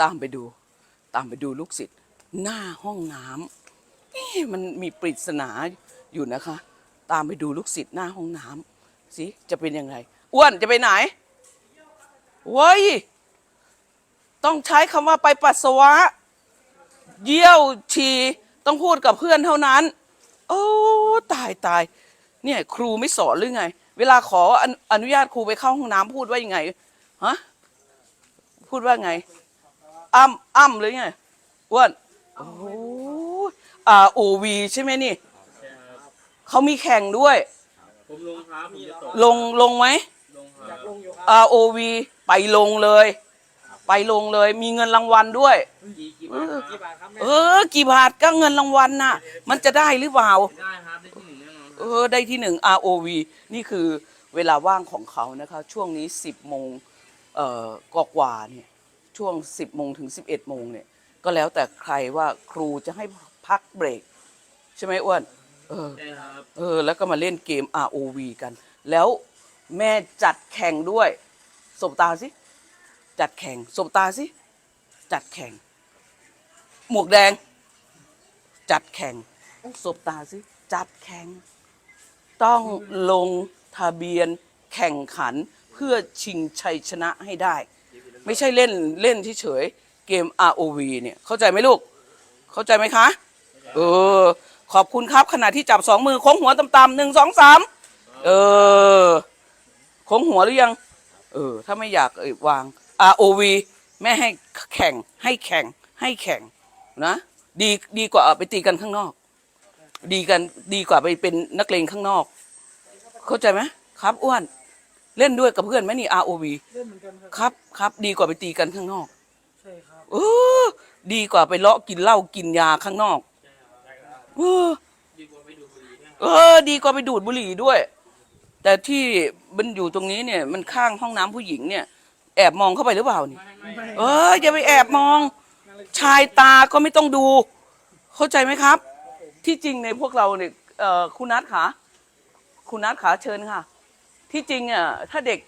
ตามไปดู ตามไปดูลูกศิษย์หน้าห้องน้ำเอ๊ะมันมีปริศนาอยู่นะคะ ตามไปดูลูกศิษย์หน้าห้องน้ำสิจะเป็นยังไงอ้วนจะไปไหนเว้ยต้องใช้คำว่าไปปัสสาวะ เยี่ยวฉี่ต้องพูดกับเพื่อนเท่านั้น โอ้ตายตายเนี่ยครูไม่สอนหรือไง เวลาขออนุอนุญาตครูไปเข้าห้องน้ำพูดว่ายังไงฮะพูดว่าไง อ้ำอ้ำหรือไงอ้วนโอ้ยอ่าโอวีใช่ไหมนี่เขามีแข่งด้วย ผมลงครับผมจะตกลงลงไหมลงครับอ่าโอวีไปลงเลย ไปลงเลย มีเงินรางวัลด้วย กี่กี่บาทครับกี่บาทครับเออ กี่บาทก็เงินรางวัลน่ะ มันจะได้หรือเปล่า ได้ครับได้ที่หนึ่งแน่นอนคเอรับอได้ที่หนึ่ง ROV นี่คือเวลาว่างของเขานะคะ ช่วงนี้ 10โมงเอ่อกกว่าๆเนี่ย ช่วง 10โมงถึง 11โมงเนี่ย ก็แล้วแต่ใครว่าครูจะให้พักเบรก ใช่ไหมอ้วนเออได้ครับเออ แล้วก็มาเล่นเกม ROV กัน แล้วแม่จัดแข่งด้วยสบตาสิจัดแข่งสบตาสิจัดแข่ง หมวกแดง จัดแข่งสบตาสิจัดแข่ง ต้องลงทะเบียนแข่งขันเพื่อชิงชัยชนะให้ได้ ไม่ใช่เล่นเล่นเฉยๆเกม ROV เนี่ยเข้าใจไหมลูก เข้าใจไหมคะ เออ ขอบคุณครับขณะที่จับสองมือโค้งหัวต่ำๆหนึ่งสองสามเออโค้งหัวหรือยัง เออ ถ้าไม่อยากเอ่ยวาง ROV แม่ให้แข่งให้แข่งให้แข่งนะดีดีกว่าไปตีกันข้างนอก ดีกันดีกว่าไปเป็นนักเลงข้างนอก เข้าใจไหมครับอ้วน เล่นด้วยกับเพื่อนไหมนี่ ROV เล่นเหมือนกันครับครับครับดีกว่าไปตีกันข้างนอก ใช่ครับเออ ดีกว่าไปเลาะกินเหล้ากินยาข้างนอกเออดีกว่าไปดูบุหรี่นะเออ ดีกว่าไปดูดบุหรี่ด้วย แต่ที่มันอยู่ตรงนี้เนี่ย มันข้างห้องน้ำผู้หญิงเนี่ย แอบมองเข้าไปหรือเปล่านี่ไม่ไม่เอออย่าไปแอบมอง ชายตาก็ไม่ต้องดู เข้าใจไหมครับ ที่จริงในพวกเราเนี่ยเอ่อคุณนัทขาคุณนัทขาเชิญค่ะ ที่จริงอะถ้าเด็กจะ